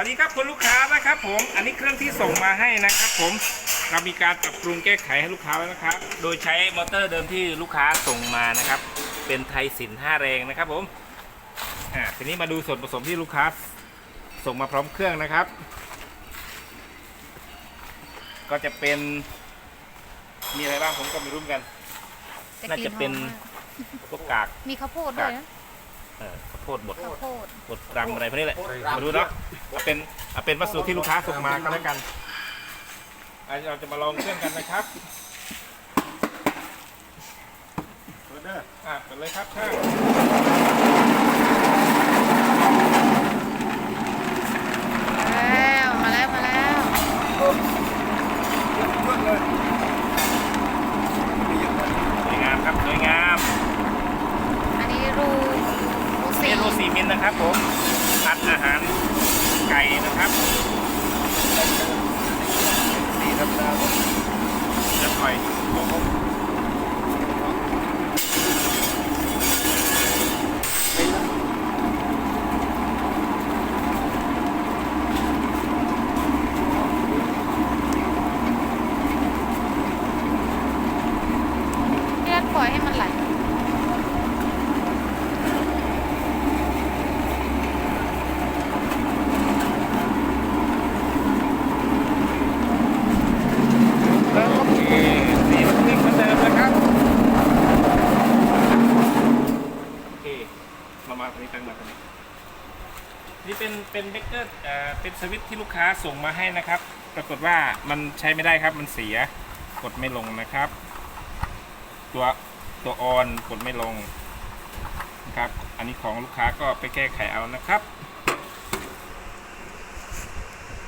วัสดีครับคุณลูกค้านะครับ ผม อันนี้เครื่องที่ส่งมาให้นะครับ ผม เรามีการปรับปรุงแก้ไขให้ลูกค้าแล้วนะครับ โดยใช้มอเตอร์เดิมที่ลูกค้าส่งมานะครับ เป็นไทยสิน5แรงนะครับ ผม อ่า ทีนี้มาดูส่วนผสมที่ลูกค้าส่งมาพร้อมเครื่องนะครับ ก็จะเป็น มีอะไรบ้างผมก็ไม่รู้เหมือนกันแต่น่ากลิ่จะเป็นหอมมากพวกกาก มีข้าวโพดด้วยนะ เอ่อข้าวโพดบดข้าวโพดบดรำอะไรพวกนี้แหละมาดูเนาะเอาเป็นเอาเป็นวัสดุที่ลูกค้าส่งมาก็แล้วกันอะเราจะมาลองเครื่องกันนะครับเปิดเด้ออะเปิดเลยครับช่างแล้วมาแล้วมาแล้วสวยงามครับสวยงาม อันนี้รูรู สีนี่รูสีมิลนะครับผมอัดอาหารไก่นะครับสีธรรมดาจะปล่อยพี่นัทปล่อยให้มันไหล แล้วโอเคสีมันนิ่งเหมือนเดิมนะครับโอเคเรามาตรง นี่เป็นเป็นเบเกอร์เอ่อเป็นสวิตช์ที่ลูกค้าส่งมาให้นะครับ ปรากฏว่ามันใช้ไม่ได้ครับ มันเสีย กดไม่ลงนะครับ ตัวตัวออนกดไม่ลงนะครับ อันนี้ของลูกค้าก็ไปแก้ไขเอานะครับ